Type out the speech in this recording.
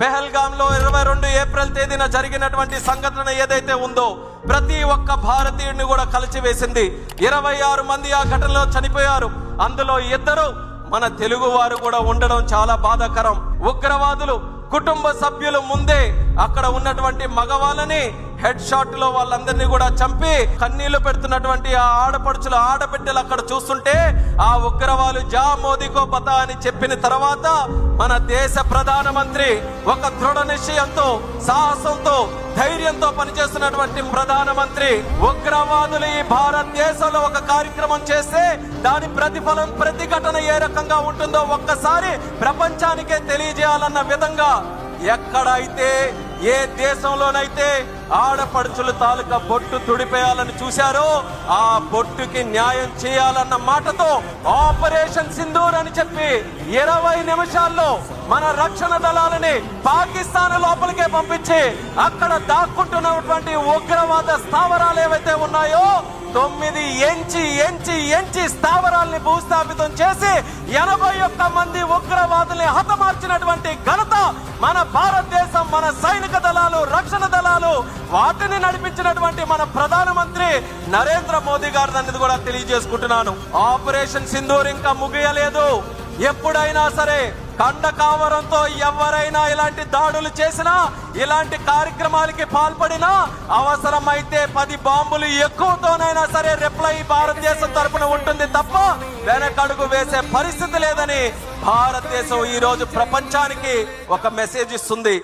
పెహల్గాంలో ఇరవై రెండు ఏప్రిల్ తేదీన జరిగినటువంటి సంఘటన ఏదైతే ఉందో ప్రతి ఒక్క భారతీయుడిని కూడా కలిచివేసింది. ఇరవై ఆరు మంది ఆ ఘటనలో చనిపోయారు. అందులో ఇద్దరు మన తెలుగు వారు కూడా ఉండడం చాలా బాధాకరం. ఉగ్రవాదులు కుటుంబ సభ్యులు ముందే అక్కడ ఉన్నటువంటి మగవాళ్ళని హెడ్ షాట్లో వాళ్ళందరినీ కూడా చంపి కన్నీళ్ళు పెడుతున్నటువంటి ఆ ఆడపడుచులు ఆడబిడ్డలు అక్కడ చూస్తుంటే ఆ ఉగ్రవాలు జా మోదీకో పత అని చెప్పిన తర్వాత మన దేశ ప్రధానమంత్రి ఒక దృఢ నిశ్చయంతో సాహసంతో ధైర్యంతో పనిచేస్తున్నటువంటి ప్రధానమంత్రి ఉగ్రవాదులు ఈ భారతదేశంలో ఒక కార్యక్రమం చేస్తే దాని ప్రతిఫలం ప్రతిఘటన ఏ రకంగా ఉంటుందో ఒక్కసారి ప్రపంచానికే తెలియజేయాలన్న విధంగా ఎక్కడైతే ఏ దేశంలోనైతే ఆడపడుచుల తాలూకా బొట్టు తుడిపేయాలని చూశారో ఆ బొట్టుకి న్యాయం చేయాలన్న మాటతో ఆపరేషన్ సింధూర్ అని చెప్పి ఇరవై నిమిషాల్లో మన రక్షణ దళాలని పాకిస్తాన్ లోపలికే పంపించి అక్కడ దాక్కుంటున్నటువంటి ఉగ్రవాద స్థావరాలు ఏవైతే ఉన్నాయో తొమ్మిది ఎంచి ఎంచి ఎంచి స్థావరాల్ని భూస్థాపితం చేసి ఎనభై ఒక్క మంది ఉగ్రవాదుల్ని హతమార్చినటువంటి ఘనత మన భారత మన సైనిక దళాలు రక్షణ దళాలు వాటిని నడిపించినటువంటి మన ప్రధానమంత్రి నరేంద్ర మోదీ గారు అనేది కూడా తెలియజేసుకుంటున్నాను. ఆపరేషన్ సింధూర్ ఇంకా ముగియలేదు. ఎప్పుడైనా సరే కండ కావరంతో ఎవరైనా ఇలాంటి దాడులు చేసినా ఇలాంటి కార్యక్రమాలకి పాల్పడినా అవసరమైతే పది బాంబులు ఎక్కువతోనైనా సరే రిప్లై భారతదేశం తరపున ఉంటుంది తప్ప వెనకడుగు వేసే పరిస్థితి లేదని భారతదేశం ఈ రోజు ప్రపంచానికి ఒక మెసేజ్ ఇస్తుంది.